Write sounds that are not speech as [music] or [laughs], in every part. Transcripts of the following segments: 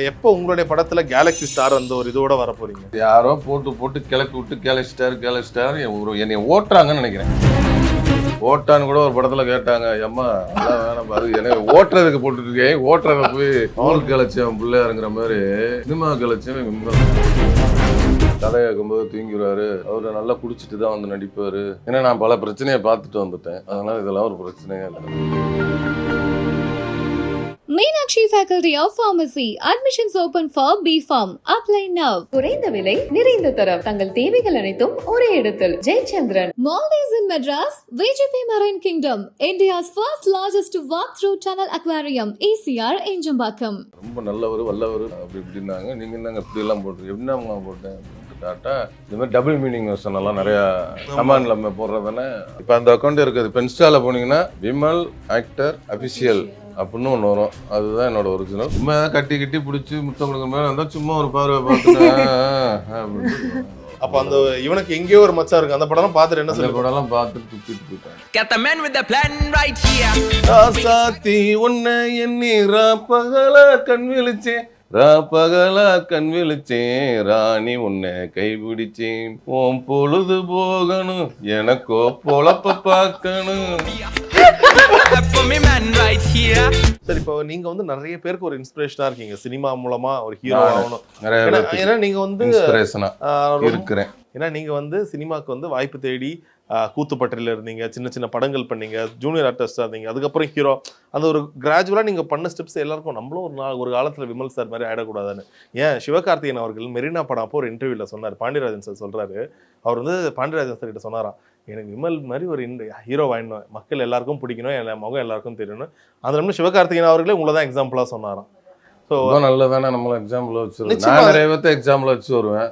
எப்போ உங்களுடைய படத்துல கேலக்ஸி ஸ்டார் அந்த ஒரு இதோட வர போறீங்க? யாரோ போட்டு போட்டு கிளப்பி விட்டு கேலஸ்டார் கேலஸ்டார் ஒரு என்னை ஓட்டுறாங்கன்னு நினைக்கிறேன். ஓட்டான்னு கூட ஒரு படத்துல கேட்டாங்க எம்மா வேணாம் அது என்னை ஓட்டுறதுக்கு போட்டுருக்கேன் ஓட்டுறத போய் அவள் கிளச்சவன் பிள்ளையாருங்கிற மாதிரி சினிமா கிளச்சவன் கதை கேட்கும்போது தூங்கிடுவாரு. அவரு நல்லா குடிச்சிட்டு தான் வந்து நடிப்பாரு. ஏன்னா நான் பல பிரச்சனையை பார்த்துட்டு வந்துட்டேன். அதனால இதெல்லாம் ஒரு பிரச்சனையே இல்லை. Meenakshi Faculty of Pharmacy. Admissions open for BPharm. Apply now. குறைந்த விலை நிறைந்த தரம் தங்கள் தேவைகள் அனைத்தும் ஒரே இடத்தில் Jayachandran Maldives in Madras, VGP Marine Kingdom, India's first largest walk-through tunnel aquarium, ECR in Jambakam. ரொம்ப நல்லவர் வல்லவர் அப்படி இப்படின்னாங்க நீங்க என்னங்க இப்படி எல்லாம் போட்டு என்னம்மா போட்டேன் இந்த மாதிரி டபுள் மீனிங் வெர்ஷன் எல்லாம் நிறைய கமாண்ட்ல நம்ம போடுறதானே இப்போ அந்த அக்கௌண்ட் இருக்குது இப்போ இன்ஸ்டால போனீங்கன்னா விமல் ஆக்டர் அபிஷியல் அப்படின்னு ஒன்று வரும். அதுதான் என்னோட ஒரிஜினல் சும்மா ஏதாவது கட்டி கட்டி பிடிச்சி முத்தம் கொடுக்குற மாதிரி இருந்தால் சும்மா ஒரு பார்வை [laughs] பார்த்துட்டு அப்ப அந்த இவனுக்கு எங்கேயோ ஒரு மச்சா இருக்கு. அந்த படம் பார்த்துட்டு என்ன சொல்லி படம்லாம் பார்த்துட்டு துப்பிட்டு போயிட்டேன் Got the man with the plan right here. ராசாத்தி உன்னை எண்ணி ராப்பகலா கண் விழிச்சேன். ராப்பகலா கண் விழிச்சேன் ராணி உன்னை கைபிடிச்சேன் உன் பொழுது போகணும் எனக்கோ பொழப்ப பார்க்கணும் For me, man right here. சரி இப்போ நீங்க வந்து நிறைய பேருக்கு ஒரு இன்ஸ்பிரேஷனா இருக்கீங்க சினிமா மூலமா ஒரு ஹீரோ. ஆகணும் நிறைய ஏன்னா- நீங்க வந்து இருக்கிறேன் ஏன்னா நீங்க வந்து சினிமாக்கு வந்து வாய்ப்பு தேடி ஆஹ், கூத்துப்பட்டில இருந்தீங்க சின்ன சின்ன படங்கள் பண்ணீங்க ஜூனியர் ஆர்டிஸ்டா இருந்தீங்க அதுக்கப்புறம் ஹீரோ அந்த ஒரு கிராஜுவலா நீங்க பண்ண ஸ்டெப்ஸ் எல்லாருக்கும் நம்மளும் ஒரு நாள் ஒரு காலத்துல விமல் சார் மாதிரி ஆயிடக்கூடாதுன்னு. ஏன்? சிவகார்த்திகேயன் அவர்கள் மெரினா படம் அப்போ ஒரு இன்டர்வியூல சொன்னார். பாண்டியராஜன் சார் சொல்றாரு. அவர் வந்து பாண்டியராஜன் சார் கிட்ட சொன்னாராம் எனக்கு விமல் மாதிரி ஒரு ஹீரோ வாங்கினோம் மக்கள் எல்லாருக்கும் பிடிக்கணும் என் முகம் எல்லாருக்கும் தெரியணும். அந்த நிமிஷம் சிவகார்த்திகேயன் அவர்களே உங்களை தான் எக்ஸாம்பிளா சொன்னாராம். ரொம்ப நல்லதானே நம்மள எக்ஸாம்பிள் வச்சு. நான் நிறைய எக்ஸாம்பிள் வச்சு வருவேன்.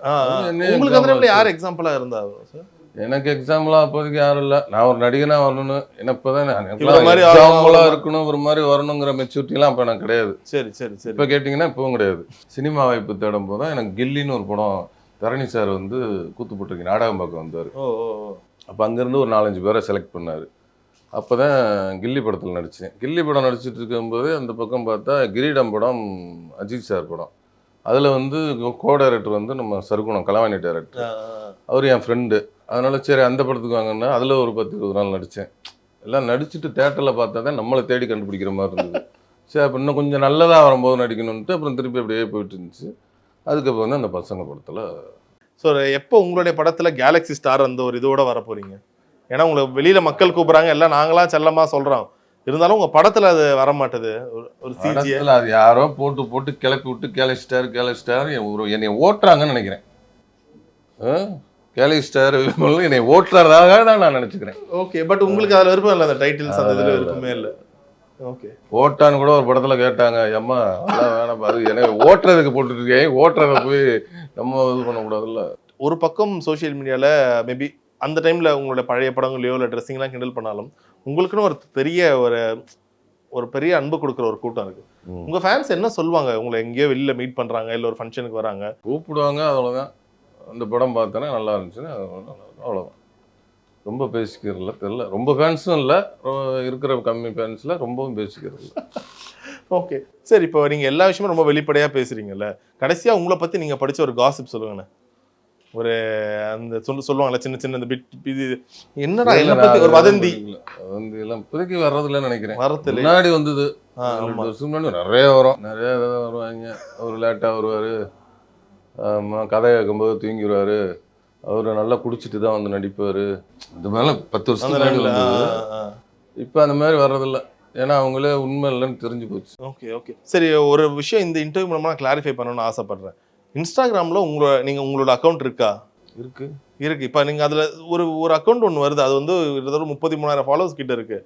உங்களுக்கு டைம்ல யார் வச்சு. எக்ஸாம்பிளா இருந்தா சார் எனக்கு எக்ஸாம்பிளா அப்போதைக்கு யாரும் இல்ல. நான் ஒரு நடிகனா வரணும்னு என்ன இப்பதான் இவர மாதிரி ஆளா எக்ஸாம்பிளா வரணும். இருக்கணும் ஒரு மாதிரி வரணுங்கிற மெச்சூரிட்டி எல்லாம் அப்ப எனக்கு கிடையாது. சரி சரி சரி. இப்போ கேட்டிங்கன்னா இப்பவும் கிடையாது. சினிமா வாய்ப்பு தேடும் போது தான் எனக்கு கில்லின்னு ஒரு படம் தரணி சார் வந்து கூத்துப்பட்டிருக்கு நாடகம் பார்க்க வந்தார். அப்போ அங்கேருந்து ஒரு நாலஞ்சு பேரை செலக்ட் பண்ணார். அப்போ தான் கில்லி படத்தில் நடித்தேன் கில்லி படம் நடிச்சிட்டு இருக்கும்போது அந்த பக்கம் பார்த்தா கிரீடம் படம் அஜித் சார் படம். அதில் வந்து கோ டைரக்டர் வந்து நம்ம சருகுணம் கலவாணி டைரக்டர். அவர் என் ஃப்ரெண்டு அதனால சரி அந்த படத்துக்கு வாங்கன்னா அதில் ஒரு பத்து இருபது நாள் நடித்தேன் எல்லாம் நடிச்சுட்டு தேட்டரில் பார்த்தா தான் நம்மளை தேடி கண்டுபிடிக்கிற மாதிரி இருந்தது. சரி அப்போ இன்னும் கொஞ்சம் நல்லதாக வரும்போது நடிக்கணும்ட்டு அப்புறம் திருப்பி அப்படியே போயிட்டு இருந்துச்சு. அதுக்கப்புறம் வந்து அந்த பசங்க படத்தில் ஸோ எப்போ உங்களுடைய படத்துல கேலக்ஸி ஸ்டார் அந்த ஒரு இதோட வர போறீங்க? ஏன்னா உங்களை வெளியில மக்கள் கூப்பிடுறாங்க எல்லாம் நாங்களா செல்லமா சொல்றோம். இருந்தாலும் உங்க படத்துல அது வர மாட்டுது ஒரு- படத்தில் அது யாரோ போட்டு போட்டு கிளப்பி விட்டு கேலஸ்டார் கேலஸ்டார் ஒரு என்னை ஓட்டுறாங்கன்னு நினைக்கிறேன். கேலஸ்டார் என்னை ஓட்டுறதாக தான் நான் நினச்சிக்கிறேன். ஓகே பட் உங்களுக்கு அதுல விருப்பம் இல்லை அந்த டைட்டில்ஸ் அந்த இதுல விருப்பமே இல்லை. ஓகே ஓட்டான்னு கூட ஒரு படத்துல கேட்டாங்க அதெல்லாம் வேணாம் அது எனக்கு ஓட்டுறதுக்கு போட்டுருக்கேன் ஓட்டுறத போய் நம்ம இது பண்ணக்கூடாதுல்ல. ஒரு பக்கம் சோஷியல் மீடியால மேபி அந்த டைம்ல உங்களுடைய பழைய படங்களையோ இல்லை ட்ரெஸ்ஸிங்லாம் கிண்டல் பண்ணாலும் உங்களுக்குன்னு ஒரு பெரிய ஒரு ஒரு பெரிய அன்பு கொடுக்குற ஒரு கூட்டம் இருக்கு. ம். உங்க ஃபேன்ஸ் என்ன சொல்லுவாங்க? உங்களை எங்கேயோ வெளியில மீட் பண்றாங்க இல்ல ஒரு ஃபங்க்ஷனுக்கு வராங்க. கூப்பிடுவாங்க அவ்வளோதான் அந்த படம் பார்த்தோன்னா நல்லா இருந்துச்சுன்னா அவ்வளோதான் ரொம்ப பேசிக்கிறதில்ல தெரில ரொம்ப ஃபேன்ஸும் இல்லை இருக்கிற கம்மி ஃபேன்ஸில் ரொம்பவும் பேசிக்கிறது இல்ல ஓகே. சரி இப்போ நீங்க எல்லா விஷயமும் ரொம்ப வெளிப்படையா பேசுறீங்கல்ல. கடைசியா உங்களை பத்தி நீங்க படிச்ச ஒரு காசிப் சொல்லுங்கண்ணே. ஒரு அந்த சொல்லு சொல்லுவாங்கல்ல சின்ன சின்ன இந்த பிட் இது என்னடா என்ன பத்தி ஒரு வதந்தி? வதந்தி எல்லாம் இப்போதைக்கு வர்றதில்ல நினைக்கிறேன். வரத்துல முன்னாடி வந்தது. முன்னாடி நிறைய வரும். நிறைய வருவாங்க. அவர் லேட்டாக வருவார். கதை கேட்கும்போது தூங்கிடுவார். அவர் நல்லா குடிச்சிட்டு தான் வந்து நடிப்பார். இந்த மாதிரிலாம் பத்து வருஷம் இப்போ அந்த மாதிரி வர்றதில்ல. ஏன்னா அவங்களே உண்மை இல்லைன்னு தெரிஞ்சு போச்சு. Okay okay. சரி ஒரு விஷயம் இந்த இன்டர்வியூ மூலமா நான் கிளாரிஃபை பண்ணணும்னு ஆசைப்படுறேன். இன்ஸ்டாகிராம்ல உங்களோட நீங்க உங்களோட அக்கௌண்ட் இருக்கா? இருக்கு. இருக்கு. இப்போ நீங்க அதுல ஒரு ஒரு அக்கௌண்ட் ஒன்று வருது. அது வந்து கிட்டத்தட்ட முப்பத்தி மூணாயிரம் ஃபாலோவர்ஸ் கிட்ட இருக்கு.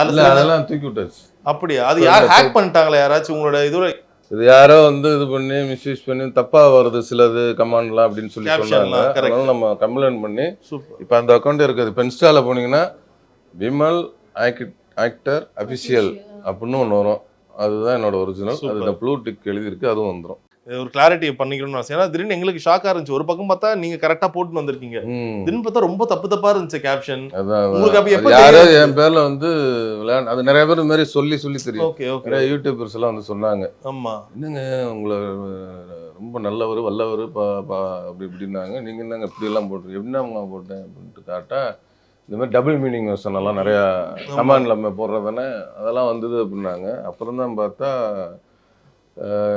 அதுல அதெல்லாம் தூக்கி விட்டாச்சு. அப்படியா? அது யார் ஹேக் பண்ணிட்டாங்களா யாராச்சும் உங்களோட இதுல இது யாரோ வந்து இது பண்ணி மிஸ்யூஸ் பண்ணி தப்பா வருது சிலது கமாண்ட்லாம் அப்படின்னு சொல்லி சொன்னாங்க. அதனால நம்ம கம்ப்ளைண்ட் பண்ணி இப்போ அந்த அக்கௌண்ட் இருக்குது. இப்போ இன்ஸ்டால போனீங்கன்னா விமல் ஆக்டர் அபிஷியல் அப்படின்னு ஒன்று வரும். அதுதான் என்னோட ஒரிஜினல் அது. இந்த ப்ளூ டிக் எழுதியிருக்கு அதுவும் வந்துடும் ஒரு கிளாரிட்டி பண்ணிக்கணும்னு ஆசை ஏன்னா திடீர்னு எங்களுக்கு ஷாக்கா இருந்துச்சு. ஒரு பக்கம் பார்த்தா நீங்க கரெக்டா போட்டு வந்திருக்கீங்க. திடீர்னு பார்த்தா ரொம்ப தப்பு தப்பா இருந்துச்சு கேப்ஷன். உங்களுக்கு அப்ப யாரோ? என் பேர்ல வந்து விளையாண்டு அது நிறைய பேர் மாதிரி சொல்லி சொல்லி தெரியும். ஓகே ஓகே யூடியூபர்ஸ் எல்லாம் வந்து சொன்னாங்க. ஆமா. என்னங்க உங்களை ரொம்ப நல்லவர் வல்லவர் பா பா அப்படி இப்படின்னாங்க. நீங்க என்னங்க இப்படி எல்லாம் போட்டு என்னங்க போட்டேன் அப்படின்ட்டு காட்டா இந்த மாதிரி டபுள் மீனிங் வெர்ஷன் எல்லாம் நிறையா கமாண்ட்ல நம்ம போடுறதானே அதெல்லாம் வந்தது அப்படின்னாங்க. அப்புறம் தான் பார்த்தா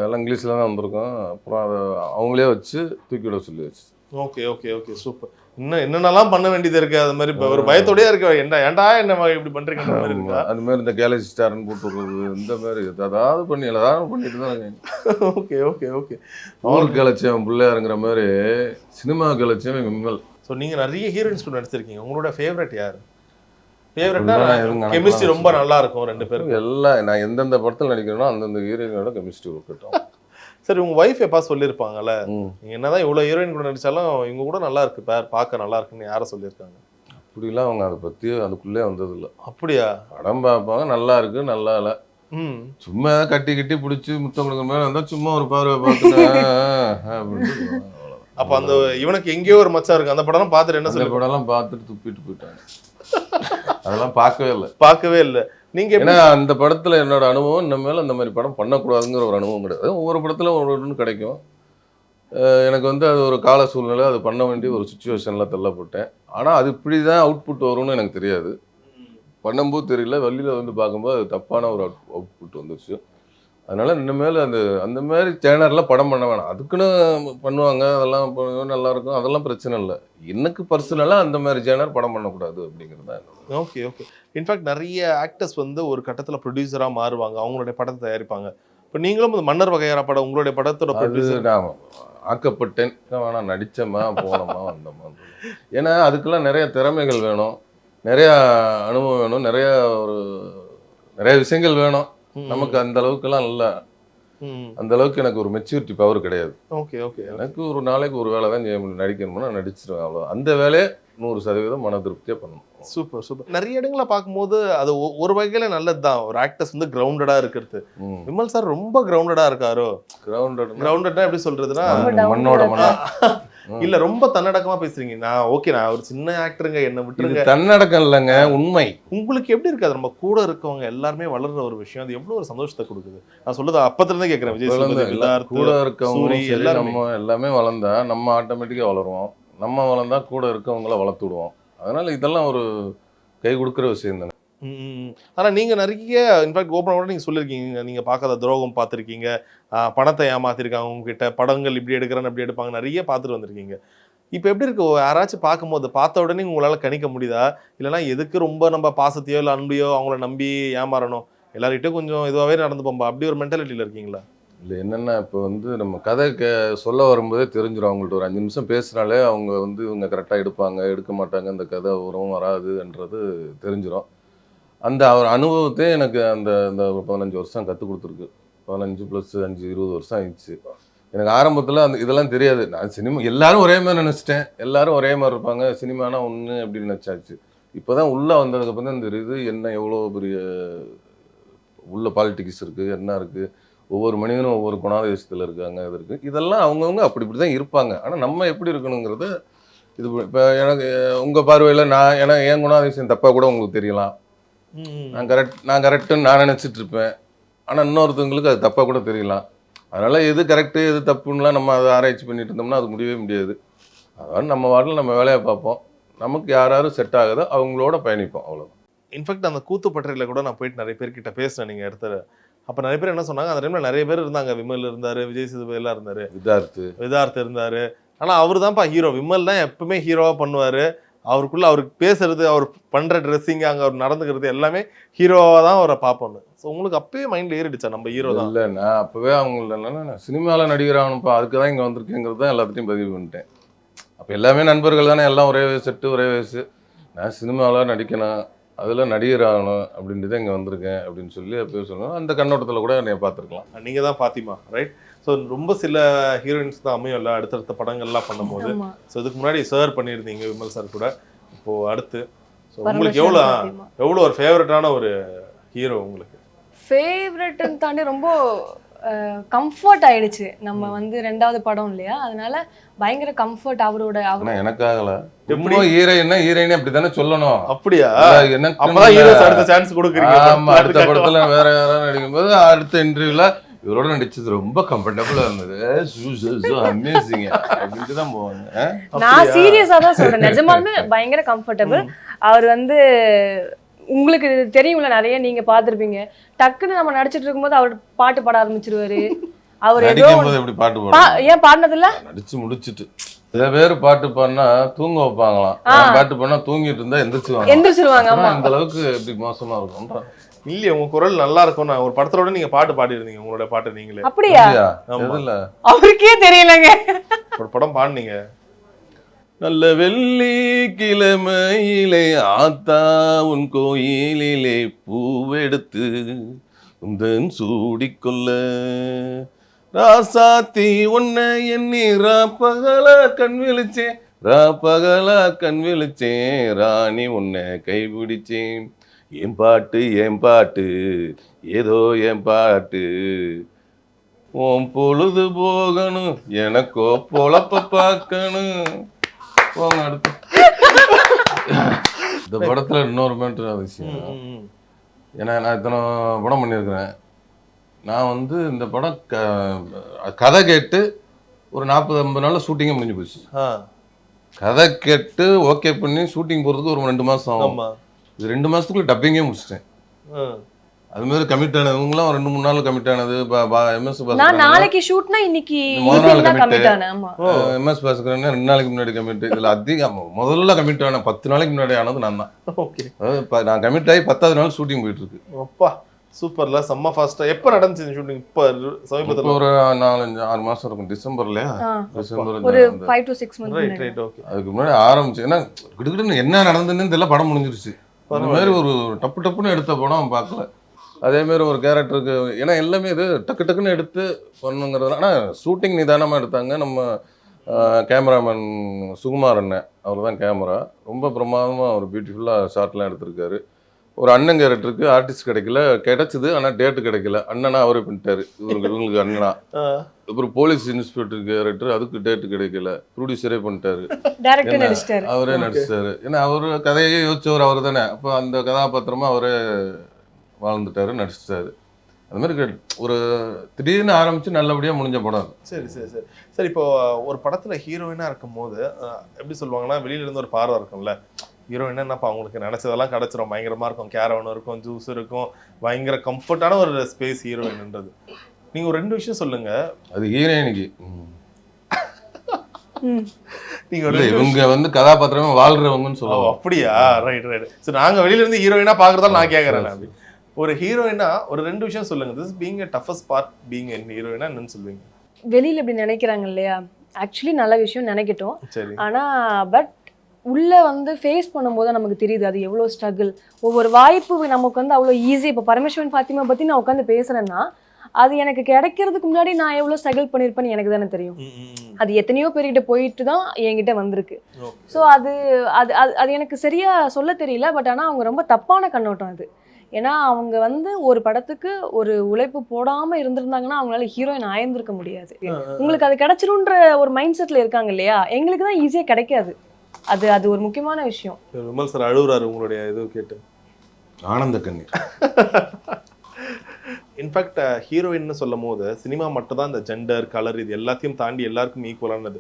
எல்லாம் இங்கிலீஷில் தான் வந்திருக்கோம். அப்புறம் அதை அவங்களே வச்சு தூக்கி விட சொல்லி வச்சு ஓகே ஓகே ஓகே சூப்பர். இன்னும் என்னென்னலாம் பண்ண வேண்டியது இருக்கு? அது மாதிரி இப்ப ஒரு பயத்தோடயே இருக்கு. ஏன்டா ஏன்டா என்ன இப்படி இருக்கா? அது மாதிரி இந்த கேலேஜ் ஸ்டார்னு போட்டு விடுறது இந்த மாதிரி ஏதாவது பண்ணி ஏதாவது பண்ணிட்டு தான் இருக்கேன். Okay okay okay. ஊருக்கு கிளச்சவன் பிள்ளையாருங்கிற மாதிரி சினிமா கிளச்சவன் விம்மல். ஸோ நீங்க நிறைய ஹீரோயின்ஸ் கூட நடிச்சிருக்கீங்க. உங்களோட ஃபேவரட் யாரு அப்படிலாம் ஃபேவரட்னா எதுவும் கணக்கெல்லாம் கெமிஸ்ட்ரி ரொம்ப நல்லா இருக்கும் ரெண்டு பேரும் எல்லாம் நான் எந்தெந்த படத்தில் நடிக்கிறேனோ அந்தந்த ஹீரோயினோட கெமிஸ்ட்ரி இருக்கட்டும். [laughs] சரி உங்க ஒய்ஃப் எப்பா சொல்லியிருப்பாங்கல்ல? ம். நீங்க என்னதான் இவ்வளவு ஹீரோயின் கூட நடிச்சாலும் இவங்க கூட நல்லா இருக்கு பேர் பார்க்க நல்லா இருக்குன்னு யார சொல்லியிருக்காங்க? அப்படிலாம் அவங்க அதை பற்றி அதுக்குள்ளே வந்ததில்ல. அப்படியா? படம் பார்ப்பாங்க நல்லா இருக்கு நல்லா இல்லை. சும்மா கட்டி கட்டி பிடிச்சி முத்தம் கொடுக்குற மாதிரி வந்தால் சும்மா ஒரு பார்வை பார்த்துட்டு அப்படின்ட்டு போவாங்க. அவ்வளவுதான். அப்ப அந்த இவனுக்கு எங்கேயோ ஒரு மச்சம் இருக்கு அந்த படம் பார்த்துட்டு என்ன சொல்லி படம்லாம் பார்த்துட்டு துப்பிட்டு போயிட்டாங்க. அதெல்லாம் பார்க்கவே இல்லை. பார்க்கவே இல்லை. நீங்க ஏன்னா அந்த படத்துல என்னோட அனுபவம் இந்த மேல அந்த மாதிரி படம் பண்ணக்கூடாதுங்கிற ஒரு அனுபவம் கிடையாது. ஒவ்வொரு படத்துல ஒரு ஒன்று கிடைக்கும். எனக்கு வந்து அது ஒரு கால சூழ்நிலை அது பண்ண வேண்டிய ஒரு சுச்சுவேஷன்ல தள்ளப்பட்டேன். ஆனா அது இப்படி தான் அவுட்புட் வரும்னு எனக்கு தெரியாது. பண்ணும்போது தெரியல வெளியில வந்து பார்க்கும்போது அது தப்பான ஒரு அவுட் அவுட்புட் வந்துச்சு அதனால இனிமேல் அந்த அந்த மாதிரி சேனல்ல படம் பண்ண வேணாம். அதுக்குன்னு பண்ணுவாங்க அதெல்லாம் பண்ணுவாங்க, நல்லா இருக்கும். அதெல்லாம் பிரச்சனை இல்லை. எனக்கு பர்சனலாக அந்த மாதிரி சேனல் படம் பண்ணக்கூடாது அப்படிங்கிறது தான் ஓகே ஓகே இன்ஃபேக்ட் நிறைய ஆக்டர்ஸ் வந்து ஒரு கட்டத்துல ப்ரொடியூசரா மாறுவாங்க. அவங்களுடைய படத்தை தயாரிப்பாங்க. இப்போ நீங்களும் இந்த மன்னர் வகையாரா படம் உங்களுடைய படத்தோட ப்ரொடியூசர் நான் ஆக்கப்பட்டேன். வேணாம் நடிச்சோமா போனோமா வந்தோமா. ஏன்னா அதுக்கெல்லாம் நிறைய திறமைகள் வேணும். நிறைய அனுபவம் வேணும். நிறைய ஒரு நிறைய விஷயங்கள் வேணும். நமக்கு அந்த அளவுக்குலாம் இல்லை. அந்த அளவுக்கு எனக்கு ஒரு மெச்சூரிட்டி பவர் கிடையாது. Okay okay. எனக்கு ஒரு நாளைக்கு ஒரு வேலை தான் செய்ய முடியும் நடிக்கணும்னா நடிச்சிருவேன் அவ்வளோ அந்த வேலையை நூறு சதவீதம் மன திருப்தியாக பண்ணணும். Super super. நிறைய இடங்களை பார்க்கும்போது அது ஒ- ஒரு வகையில நல்லது தான் ஒரு ஆக்டர்ஸ் வந்து கிரவுண்டடா இருக்கிறது. விமல் சார் ரொம்ப கிரவுண்டடா இருக்காரோ? கிரவுண்டட் கிரவுண்டட்னா எப்படி சொல்றதுன்னா மண்ணோட மண்ணா. இல்ல ரொம்ப தன்னடக்கமா பேசுறீங்க. நான் ஓகே நான் ஒரு சின்ன ஆக்டருங்க என்ன விட்டுருங்க. தன்னடக்கம் இல்லைங்க உண்மை. உங்களுக்கு எப்படி இருக்காது நம்ம கூட இருக்கவங்க எல்லாருமே வளர்ற ஒரு விஷயம். அது எவ்வளவு ஒரு சந்தோஷத்தை கொடுக்குது? நான் சொல்றது அப்பத்துல இருந்தே கேக்குறேன் விஜய் சித்தார்த், கூட இருக்கவங்க எல்லாருமே. நம்ம எல்லாமே வளர்ந்தா நம்ம ஆட்டோமேட்டிக்கா வளருவோம். நம்ம வளர்ந்தா கூட இருக்கவங்கள வளர்த்து விடுவோம். அதனால இதெல்லாம் ஒரு கை கொடுக்குற விஷயம் ஆனால் நீங்கள் நிறைய இன்ஃபேக்ட் ஓப்பன் கூட நீங்கள் சொல்லியிருக்கீங்க நீங்கள் பார்க்காத துரோகம் பார்த்துருக்கீங்க. பணத்தை ஏமாத்திருக்காங்க உங்ககிட்ட. படங்கள் இப்படி எடுக்கிறேன்னு அப்படி எடுப்பாங்க. நிறைய பார்த்துட்டு வந்திருக்கீங்க. இப்போ எப்படி இருக்கு? யாராச்சும் பார்க்கும்போது பார்த்த உடனே உங்களால் கணிக்க முடியுதா? இல்லைன்னா எதுக்கு ரொம்ப நம்ம பாசத்தையோ இல்லை அன்பையோ அவங்கள நம்பி ஏமாறணும்? எல்லார்கிட்டயும் கொஞ்சம் இதுவாகவே நடந்து போம்பா. அப்படி ஒரு மென்டாலிட்டியில் இருக்கீங்களா? இல்லை என்னென்னா இப்போ வந்து நம்ம கதை க சொல்ல வரும்போதே தெரிஞ்சிடும் அவங்கள்ட்ட ஒரு அஞ்சு நிமிஷம் பேசினாலே அவங்க வந்து இவங்க கரெக்டாக எடுப்பாங்க எடுக்க மாட்டாங்க. இந்த கதை வரும் வராதுன்றது தெரிஞ்சிடும் அந்த அவர் அனுபவத்தை எனக்கு அந்த அந்த ஒரு பதினஞ்சு வருஷம் கற்றுக் கொடுத்துருக்கு. பதினஞ்சு ப்ளஸ் அஞ்சு இருபது வருஷம் ஆயிடுச்சு. எனக்கு ஆரம்பத்தில் அந்த இதெல்லாம் தெரியாது. நான் சினிமா எல்லாரும் ஒரே மாதிரி நினச்சிட்டேன். எல்லாரும் ஒரே மாதிரி இருப்பாங்க. சினிமானா ஒன்று அப்படின்னு நினச்சாச்சு. இப்போ தான் உள்ளே வந்ததுக்கப்புறம் தான் தெரியுது என்ன எவ்வளோ பெரிய உள்ள பாலிட்டிக்ஸ் இருக்குது என்ன இருக்குது ஒவ்வொரு மனிதனும் ஒவ்வொரு குணாதிசயத்தில் இருக்காங்க இது இருக்குது இதெல்லாம் அவங்கவுங்க அப்படி இப்படி தான் இருப்பாங்க. ஆனால் நம்ம எப்படி இருக்கணுங்கிறத இது இப்போ எனக்கு உங்கள் பார்வையில் நான் ஏன்னா என் குணாதிசயம் தப்பாக கூட உங்களுக்கு தெரியலாம். நான் கரெக்ட் நான் கரெக்டுன்னு நான் நினச்சிட்டு இருப்பேன் ஆனால் இன்னொருத்தவங்களுக்கு அது தப்பாக கூட தெரியலாம் அதனால் எது கரெக்டு எது தப்புன்னுலாம் நம்ம அதை ஆராய்ச்சி பண்ணிட்டு இருந்தோம்னா அது முடியவே முடியாது. அதாவது நம்ம வாட்டில் நம்ம வேலையை பார்ப்போம். நமக்கு யார் யாரும் செட் ஆகுதோ அவங்களோட பயணிப்போம் அவ்வளோ இன்ஃபேக்ட் அந்த கூத்துப்பட்டறையில் கூட நான் போயிட்டு நிறைய பேர்கிட்ட பேசினேன் நீங்கள் இடத்துல அப்போ நிறைய பேர் என்ன சொன்னாங்க அந்த டைமில் நிறைய பேர் இருந்தாங்க. விமல் இருந்தார் விஜய் சேதுபதி எல்லாம் இருந்தார். விதார்த்து. விதார்த் இருந்தார். ஆனால் அவர் தான்ப்பா ஹீரோ விமல் தான் எப்பவுமே ஹீரோவாக பண்ணுவார். அவருக்குள்ள அவருக்கு பேசுறது அவர் பண்ணுற ட்ரெஸ்ஸிங் அங்கே அவர் நடந்துக்கிறது எல்லாமே ஹீரோவாக தான் அவரை பார்ப்போம் ஸோ உங்களுக்கு அப்பயே மைண்டில் ஏறிடுச்சா நம்ம ஹீரோ தான்? இல்லை நான் அப்போவே அவங்கள்ட்ட என்னன்னா சினிமாவில் நடிகர் ஆகணும்ப்பா அதுக்கு தான் இங்கே வந்திருக்கேங்கிறது தான் எல்லாத்தையும் பதிவு பண்ணிட்டேன். அப்போ எல்லாமே நண்பர்கள் தானே எல்லாம் ஒரே செட்டு ஒரே வயசு. நான் சினிமாவில் நடிக்கணும் அதில் நடிகர் ஆகணும் அப்படின்ட்டு தான் இங்கே வந்திருக்கேன் அப்படின்னு சொல்லி அப்போயே சொல்லணும் அந்த கண்ணோட்டத்தில் கூட என்னை பார்த்துருக்கலாம். நீங்கள் தான் பாத்திமா ரைட் ஸோ ரொம்ப சில ஹீரோயின்ஸ் தான் அமையும்ல அடுத்தடுத்த படங்கள்லாம் பண்ணும்போது. ஸோ இதுக்கு முன்னாடி சார் பண்ணியிருந்தீங்க விமல் சார் கூட. இப்போ அடுத்து. ஸோ உங்களுக்கு எவ்வளோ. எவ்வளோ ஒரு ஃபேவரட்டான ஒரு ஹீரோ உங்களுக்கு? ஃபேவரட்னு தாண்டி ரொம்ப கம்ஃபர்ட் ஆயிடுச்சு. நம்ம வந்து ரெண்டாவது படம் இல்லையா? அதனால பயங்கர கம்ஃபர்ட் அவரோட அவர் எனக்காகல. எப்படி? எப்படி ஹீரோயின்னா ஹீரோயினே அப்படித்தானே சொல்லணும்? அப்படியா? இல்ல. ஹீரோஸ் அடுத்த சான்ஸ் கொடுக்குறீங்க. ஆமா அடுத்த படத்துல வேற யாராவது நடிக்கும்போது அடுத்த இன்டர்வியூல இவரோட நடிச்சது ரொம்ப கம்ஃபர்டபுளா இருந்தது. அமேசிங் அப்படின்ட்டு தான் போவாங்க. நான் சீரியஸா தான் சொல்றேன். நிஜமாலுமே [laughs] பயங்கர கம்ஃபர்டபுள் அவர் வந்து உங்களுக்கு தெரியும்ல நிறைய நீங்க பார்த்திருப்பீங்க. டக்குன்னு நம்ம நடிச்சிட்டு இருக்கும்போது அவர் பாட்டு பாட ஆரம்பிச்சிருவாரு. அவர் ஏதோ எப்படி பாட்டு பா- பாடுவாங்க ஏன் பாடினதில்ல? நடிச்சு முடிச்சிட்டு. சில பேர் பாட்டு பாடினா தூங்க வைப்பாங்களாம். பாட்டு பாடினா தூங்கிட்டு இருந்தா எந்திரிச்சிருவாங்க ஆனா, இந்த அளவுக்கு எப்படி மோசமா இருக்கும்ன்ற. இல்லையே உங்க குரல் நல்லா இருக்கும் நான் ஒரு படத்தோட நீங்க பாட்டு பாடி இருந்தீங்க உங்களோட பாட்டு நீங்களே. அப்படியா. எதுல அவருக்கே தெரியலங்க. ஒரு படம் பாடுனீங்க. நல்ல வெள்ளி கிழமையிலே ஆத்தா உன் கோயிலிலே பூவெடுத்து உந்தன் சூடிக்கொள்ள ராசாத்தி உன்னை எண்ணி ராப்பகலா கண் விழிச்சேன். ராப்பகலா கண் விழிச்சேன். ராணி உன்னை கைபிடிச்சேன் என் பாட்டு என் பாட்டு ஏதோ என் பாட்டு. உன் பொழுது போகணும் எனக்கோ பொழப்ப பார்க்கணும். போங்க அடுத்து. இந்த படத்துல இன்னொரு மேட்டர் விஷயம்? ஏன்னா நான் இத்தனை படம் பண்ணியிருக்கிறேன். நான் வந்து இந்த படம் க- கதை கேட்டு ஒரு நாற்பது ஐம்பது நாள்ல ஷூட்டிங்கே முடிஞ்சு போச்சு. கதை கேட்டு ஓகே பண்ணி ஷூட்டிங் போறதுக்கு ஒரு ரெண்டு மாசம் ஆகும். இது ரெண்டு மாசத்துக்குள்ள டப்பிங்கே முடிச்சிட்டேன். அது மாதிரி கமிட் ஆனவங்களாம் ரெண்டு மூணு நாள் கமிட் ஆனது. எம்எஸ் நான் நாளைக்கு ஷூட்னா இன்னைக்கு முதல் நாள். கமிட் எம்எஸ் பாஸ்கரன் ரெண்டு நாளைக்கு முன்னாடி கமிட் இதுல அதிகம் முதல்ல கமிட் ஆன பத்து நாளைக்கு முன்னாடி ஆனது நான் தான். ஓகே நான் கமிட் ஆகி பத்தாவது நாள் ஷூட்டிங் போயிட்டு இருக்கு. அப்பா சூப்பர்ல செம்ம ஃபாஸ்டா எப்ப நடந்துச்சு இந்த ஷூட்டிங் இப்ப சமீபத்துல? ஒரு நாலஞ்சு ஆறு மாசம் இருக்கும். டிசம்பர்லயா ஆ. டிசம்பர் ஒரு அந்த- five to six right months right okay அதுக்கு முன்னாடி ஆரம்பிச்சு. ஏன்னா கிடுக்கிட்டு என்ன நடந்ததுன்னு தெரியல படம் முடிஞ்சிருச்சு. அந்த மாதிரி ஒரு டப்பு டப்புன்னு எடுத்த படம் பார்க்கல. அதே மாதிரி ஒரு கேரக்டருக்கு ஏன்னா எல்லாமே இது டக்கு டக்குன்னு எடுத்து பண்ணுங்கிறது ஆனால் ஷூட்டிங் நிதானமாக எடுத்தாங்க. நம்ம கேமராமேன் சுகுமார் அண்ணன் அவர் தான் கேமரா ரொம்ப பிரமாதமாக ஒரு பியூட்டிஃபுல்லாக ஷார்ட்லாம் எடுத்திருக்காரு. ஒரு அண்ணன் கேரக்டருக்கு ஆர்டிஸ்ட் கிடைக்கல கிடைச்சது ஆனால் டேட்டு கிடைக்கல. அண்ணனா அவரே பண்ணிட்டாரு. இவருக்கு இவங்களுக்கு அண்ணனா. [laughs] அப்புறம் போலீஸ் இன்ஸ்பெக்டர் கேரக்டர் அதுக்கு டேட்டு கிடைக்கல. ப்ரொடியூசரே பண்ணிட்டாரு. அவரே நடிச்சிட்டாரு. ஏன்னா அவரு கதையே யோசிச்சவர் அவர் தானே. அப்போ அந்த கதாபாத்திரமா அவரே வாழ்ந்துட்டாரு நடிச்சிட்டாரு. அது மாதிரி ஒரு திடீர்னு ஆரம்பிச்சு நல்லபடியா முடிஞ்ச படம். சரி சரி சரி. சரி இப்போ ஒரு படத்துல ஹீரோயினா இருக்கும் போது எப்படி சொல்லுவாங்கன்னா வெளியில இருந்து ஒரு பார்வை இருக்கும்ல. ஹீரோயினா என்னப்பா அவங்களுக்கு நினைச்சதெல்லாம் கிடைச்சிரும்? பயங்கரமா இருக்கும். கேரவன் இருக்கும் ஜூஸ் இருக்கும். பயங்கர கம்ஃபர்டான ஒரு ஸ்பேஸ் ஹீரோயின்ன்றது நீங்க ஒரு ரெண்டு விஷயம் சொல்லுங்க. அது ஹீரோயினிக்கு ம். நீங்க இவங்க வந்து கதாபாத்திரமே வாழ்றவங்கன்னு ஓ, சொல்லுவாங்க. அப்படியா? ரைட் ரைட் சரி நாங்க வெளியில இருந்து ஹீரோயினா பாக்குறதால நான் கேக்குறேன் நான். ஒரு ஹீரோயினா ஒரு ரெண்டு விஷயம் சொல்லுங்க. This being toughest part being என் ஹீரோயினா என்னன்னு சொல்லுவீங்க? வெளியில இப்படி நினைக்கிறாங்க இல்லையா? ஆக்சுவலி நல்ல விஷயம் நினைக்கட்டும். சரி. ஆனா பட் உள்ள வந்து ஃபேஸ் பண்ணும்போது நமக்கு தெரியுது அது எவ்வளோ ஸ்ட்ரகிள் ஒவ்வொரு வாய்ப்பு நமக்கு வந்து அவ்வளோ ஈஸி இப்போ பரமேஸ்வரன் ஃபாத்திமா பத்தி நான் உட்காந்து பேசுறேன்னா அது எனக்கு கிடைக்கிறதுக்கு முன்னாடி நான் எவ்வளோ ஸ்ட்ரகிள் பண்ணியிருப்பேன்னு எனக்கு தானே தெரியும். அது எத்தனையோ பேர்கிட்ட போயிட்டு தான் என்கிட்ட வந்திருக்கு. ஸோ அது அது அது அது எனக்கு சரியா சொல்ல தெரியல பட் ஆனால் அவங்க ரொம்ப தப்பான கண்ணோட்டம் அது. ஏன்னா அவங்க வந்து ஒரு படத்துக்கு ஒரு உழைப்பு போடாம இருந்திருந்தாங்கன்னா அவங்களால ஹீரோயின் ஆயிருந்திருக்க முடியாது. உங்களுக்கு அது கிடைச்சிருன்ற ஒரு மைண்ட் செட்ல இருக்காங்க இல்லையா? எங்களுக்கு தான் ஈஸியா கிடைக்காது. அது அது ஒரு முக்கியமான விஷயம். விமல் சார் அழுகுறாரு உங்களுடைய இது கேட்டு. ஆனந்த கண்ணி இன்ஃபேக்ட் [laughs] ஹீரோயின்னு சொல்லும் போது சினிமா மட்டும் தான் இந்த ஜெண்டர் கலர் இது எல்லாத்தையும் தாண்டி எல்லாருக்கும் ஈக்குவலானது.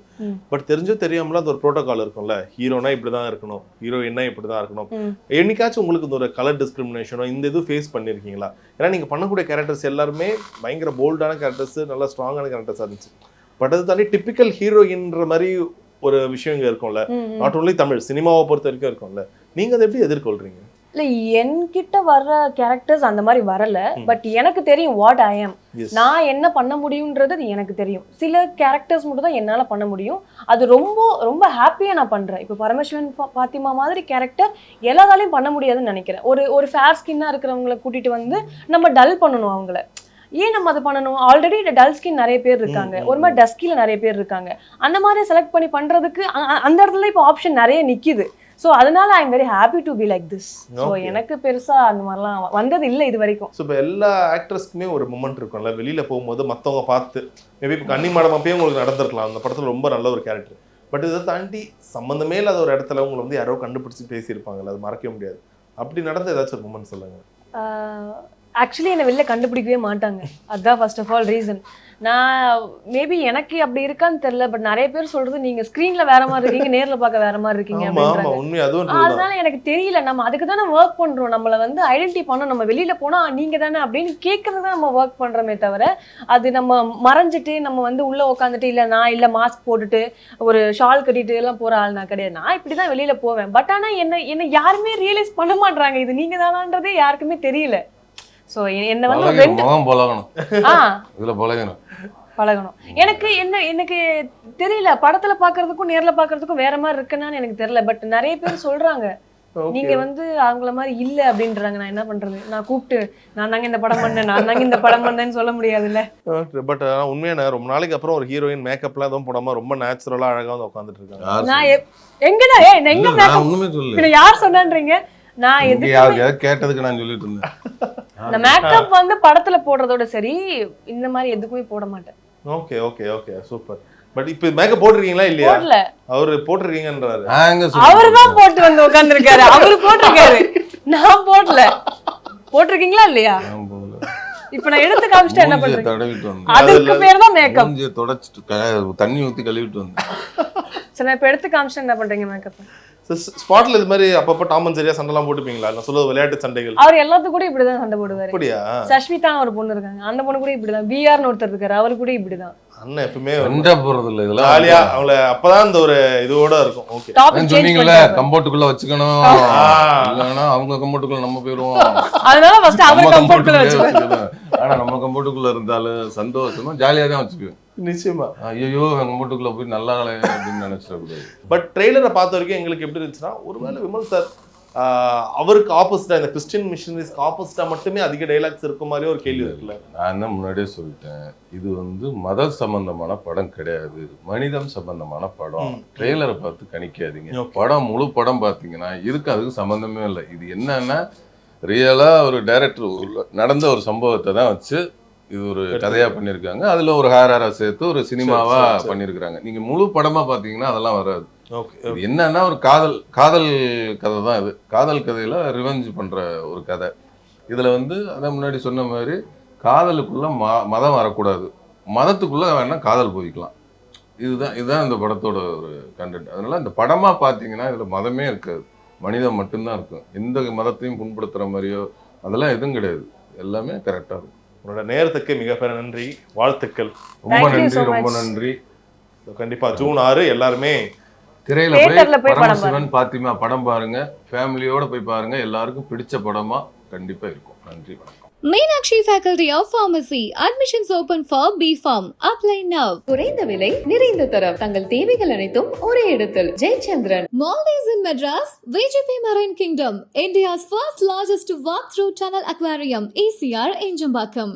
பட் தெரிஞ்சோ தெரியாமல அது ஒரு ப்ரோட்டோகால் இருக்கும்ல. ஹீரோனா இப்படிதான் இருக்கணும். ஹீரோயின்னா இப்படிதான் இருக்கணும். என்னைக்காச்சும் உங்களுக்கு இந்த ஒரு கலர் டிஸ்கிரிமினேஷனோ இந்த இது ஃபேஸ் பண்ணிருக்கீங்களா? ஏன்னா நீங்க பண்ணக்கூடிய கேரக்டர்ஸ் எல்லாருமே பயங்கர போல்டான கேரக்டர்ஸ் நல்லா ஸ்ட்ராங்கான கேரக்டர்ஸா இருந்துச்சு. பட் அது தாண்டி டிப்பிக்கல் ஹீரோயின்ற மாதிரி ஒரு விஷயம் இங்க இருக்கும்ல. நாட் ஓன்லி தமிழ் சினிமாவை பொறுத்த வரைக்கும் இருக்கும்ல. நீங்க அதை எப்படி எதிர்கொள்றீங்க? இல்ல என்கிட்ட வர்ற கேரக்டர்ஸ் அந்த மாதிரி வரல. பட் எனக்கு தெரியும் வாட் ஐ am. Yes. நான் என்ன பண்ண முடியுன்றது அது எனக்கு தெரியும். சில கேரக்டர்ஸ் மட்டும் தான் என்னால பண்ண முடியும். அது ரொம்ப ரொம்ப ஹாப்பியா நான் பண்றேன். இப்போ பரமேஸ்வரன் பாத்திமா மாதிரி கேரக்டர் எல்லாராலையும் பண்ண முடியாதுன்னு நினைக்கிறேன். ஒரு ஒரு ஃபேர் ஸ்கின்னா இருக்கிறவங்கள கூட்டிட்டு வந்து நம்ம டல் பண்ணணும் அவங்கள. ஏன் நம்ம அதை பண்ணணும்? ஆல்ரெடி டல் ஸ்கின் நிறைய பேர் இருக்காங்க. ஒரு மாதிரி டஸ்கில நிறைய பேர் இருக்காங்க. அந்த மாதிரி செலக்ட் பண்ணி அ- அந்த இடத்துல இப்போ ஆப்ஷன் நிறைய நிக்குது. ஸோ அதனால I am very happy to be like this so. எனக்கு பெருசா அந்த மாதிரிலாம் வந்தது இல்லை இது வரைக்கும். ஸோ இப்போ எல்லா ஆக்ட்ரஸ்க்குமே ஒரு மூமெண்ட் இருக்கும்ல. வெளியில போகும்போது மத்தவங்க பார்த்து மேபி இப்போ கன்னி மாடம் அப்பயே உங்களுக்கு நடந்திருக்கலாம். அந்த படத்துல ரொம்ப நல்ல ஒரு கேரக்டர் பட் இதை தாண்டி சம்மந்தமே இல்லாத ஒரு இடத்துல உங்களை வந்து யாரோ கண்டுபிடிச்சு பேசியிருப்பாங்கல்ல. அது மறக்கவே முடியாது. அப்படி நடந்த ஏதாச்சும் ஒரு மூமெண்ட் சொல்லுங்க. ஆக்சுவலி என்னை வெளில கண்டுபிடிக்கவே மாட்டாங்க. அதுதான் ஃபர்ஸ்ட் ஆஃப் ஆல் ரீசன் நான் மேபி எனக்கு அப்படி இருக்கான்னு தெரியல பட் நிறைய பேர் சொல்றது நீங்க ஸ்க்ரீன்ல வேற மாதிரி இருக்கீங்க நேர்ல பார்க்க வேற மாதிரி இருக்கீங்க. அதனால எனக்கு தெரியல நம்ம அதுக்கு தானே ஒர்க் பண்றோம். நம்மள வந்து ஐடென்டி பண்ணோம் நம்ம வெளியில போனா நீங்க தானே அப்படின்னு கேட்கறது தான் நம்ம ஒர்க் பண்றோமே தவிர அது நம்ம மறைஞ்சிட்டு நம்ம வந்து உள்ள உட்காந்துட்டு இல்ல நான் இல்ல மாஸ்க் போட்டுட்டு ஒரு ஷால் கட்டிட்டு எல்லாம் போற ஆள் நான் கிடையாது. நான் இப்படிதான் வெளியில போவேன். பட் ஆனா என்ன என்ன யாருமே ரியலைஸ் பண்ண மாட்றாங்க. இது நீங்க தானான்றதே யாருக்குமே தெரியல. சோ என்ன வந்து பழகணும் ரெண்டு முகம் பழகணும். ஆ. இதுல பழகணும். பழகணும். எனக்கு என்ன எனக்கு தெரியல. படத்துல பாக்குறதுக்கும் நேர்ல பாக்குறதுக்கும் வேற மாதிரி இருக்குன்னு எனக்கு தெரியல. பட் நிறைய பேர் சொல்றாங்க. நீங்க வந்து அவங்கள மாதிரி இல்ல அப்படின்றாங்க. நான் என்ன பண்றது? நான் கூப்பிட்டு நான் தாங்க இந்த படம் பண்ணேன் நான் தாங்க இந்த படம் பண்ணேன்னு சொல்ல முடியாதுல்ல? பட் உண்மையான ரொம்ப நாளைக்கு அப்புறம் ஒரு ஹீரோயின் மேக்கப்லாம் எதுவும் போடாம ரொம்ப நேச்சுரலா அழகா வந்து உட்காந்துட்டு இருக்காங்க. நான் எங்கடா? ஏ நான் எங்க மேக்கப் யார் சொன்னான்றீங்க? நான் எதுக்கு கேட்டதுக்கு நான் சொல்லிட்டு இருந்தேன். நான் மேக்கப் வந்து படத்துல போடுறதோட சரி இந்த மாதிரி எதுக்குமே போட மாட்டேன். Okay okay okay super. But இப்போ மேக்கப் போட்டிருக்கீங்களா இல்லையா? போடல. அவரு போட்டிருக்கீங்கன்றாரு. அவர் தான் போட்டு வந்து உட்கார்ந்துருக்காரு. அவரு போட்டிருக்காரு. நான் போடல. போட்டிருக்கீங்களா இல்லையா. இப்ப நான் எடுத்து காமிச்சிட்டா என்ன வந்தேன். அதுக்கு பேர் தான் மேக்கப் மூஞ்சியை தொடச்சிட்டு தண்ணி ஊத்தி கழுவிட்டு வந்தேன். [laughs] சரி நான் இப்ப எடுத்து காமிச்சிட்டா என்ன பண்றீங்க மேக்கப் ஸ்பாட்ல இது மாதிரி அப்பப்போ டாமன் சரியா சண்டைலாம் போட்டுப்பீங்களா? நான் சொல்றது விளையாட்டு சண்டைகள். அவர் எல்லாத்துக்கும் கூட இப்படிதான் சண்டை போடுவாரு. அப்படியா? சஷ்மிதான் ஒரு பொண்ணு இருக்காங்க. அந்த பொண்ணு கூட இப்படிதான். பிஆர்னு ஒருத்தர் இருக்காரு. அவரு கூட இப்படிதான். அண்ணன் எப்பவுமே சண்டை போறது இல்ல இதெல்லாம் ஜாலியா அவங்கள அப்பதான் இந்த ஒரு இதோட இருக்கும். ஓகே டாபிக் பண்ணிட்டாரு. கம்போட்டுக்குள்ள வச்சுக்கணும். ஆ. இல்லைன்னா அவங்க கம்போட்டுக்குள்ள நம்ம போயிருவோம் அதனால ஃபர்ஸ்ட் அவர் நம்ம கம்ஃபர்ட்ல நம்ம கம்போட்டுக்குள்ள இருந்தாலும் சந்தோஷமா ஜாலியா தான் வச்சுக்குவேன். நிச்சயமா. ஐயோ கம்போட்டுக்குள்ள போய் நல்லா அப்படின்னு நினைச்சிடக்கூடாது பட் ட்ரெய்லரை பார்த்த வரைக்கும் எங்களுக்கு எப்படி இருந்துச்சுன்னா ஒருவேளை விமல் சார் அவருக்கு ஆப்போசிட்டா இந்த கிறிஸ்டியன் மிஷனரிஸ்க்கு ஆப்போசிட்டா மட்டுமே அதிக டைலாக்ஸ் இருக்க மாதிரி ஒரு கேள்வி இருக்குல்ல? நான் தான் முன்னாடியே சொல்லிட்டேன். இது வந்து மத சம்பந்தமான படம் கிடையாது. மனிதம் சம்பந்தமான படம். ட்ரெய்லரை பார்த்து கணிக்காதீங்க. படம் முழு படம் பார்த்தீங்கன்னா இதுக்கு அதுக்கு சம்பந்தமே இல்லை. இது என்னன்னா ரியலா ஒரு டைரக்டர் நடந்த ஒரு சம்பவத்தை தான் வச்சு இது ஒரு கதையா பண்ணியிருக்காங்க. அதுல ஒரு ஹாரரை சேர்த்து ஒரு சினிமாவா சரி, சரி. பண்ணியிருக்காங்க நீங்க முழு படமா பார்த்தீங்கன்னா அதெல்லாம் வராது. என்னன்னா ஒரு காதல் காதல் கதை தான் இது. காதல் கதையில ரிவெஞ்ச் பண்ற ஒரு கதை. இதுல வந்து அதான் முன்னாடி சொன்ன மாதிரி காதலுக்குள்ள ம மதம் வரக்கூடாது. மதத்துக்குள்ள வேணா காதல் போய்க்கலாம். இதுதான் இதுதான் இந்த படத்தோட ஒரு கண்டென்ட் அதனால இந்த படமா பார்த்தீங்கன்னா இதுல மதமே இருக்காது. மனிதம் மட்டும்தான் இருக்கும். எந்த மதத்தையும் புண்படுத்துற மாதிரியோ அதெல்லாம் எதுவும் கிடையாது. எல்லாமே கரெக்டா இருக்கும். உங்களோட நேரத்துக்கு மிகப்பெரிய நன்றி. வாழ்த்துக்கள். ரொம்ப Thank you நன்றி ரொம்ப. நன்றி. கண்டிப்பா ஜூன் ஆறு எல்லாருமே திரையில போய் பரமசிவன் பாத்திமா படம் பாருங்க. ஃபேமிலியோட போய் பாருங்க. எல்லாருக்கும் பிடிச்ச படமா கண்டிப்பா இருக்கும். நன்றி வணக்கம். Meenakshi Faculty of Pharmacy. Admissions open for B.Pharm. Apply now. குறைந்த விலை நிறைந்த தரம் தங்கள் தேவைகள் அனைத்தும் ஒரே இடத்தில் Jayachandran Maldives in Madras, VGP Marine Kingdom, India's first largest walk-through tunnel aquarium, ECR in Jambakam.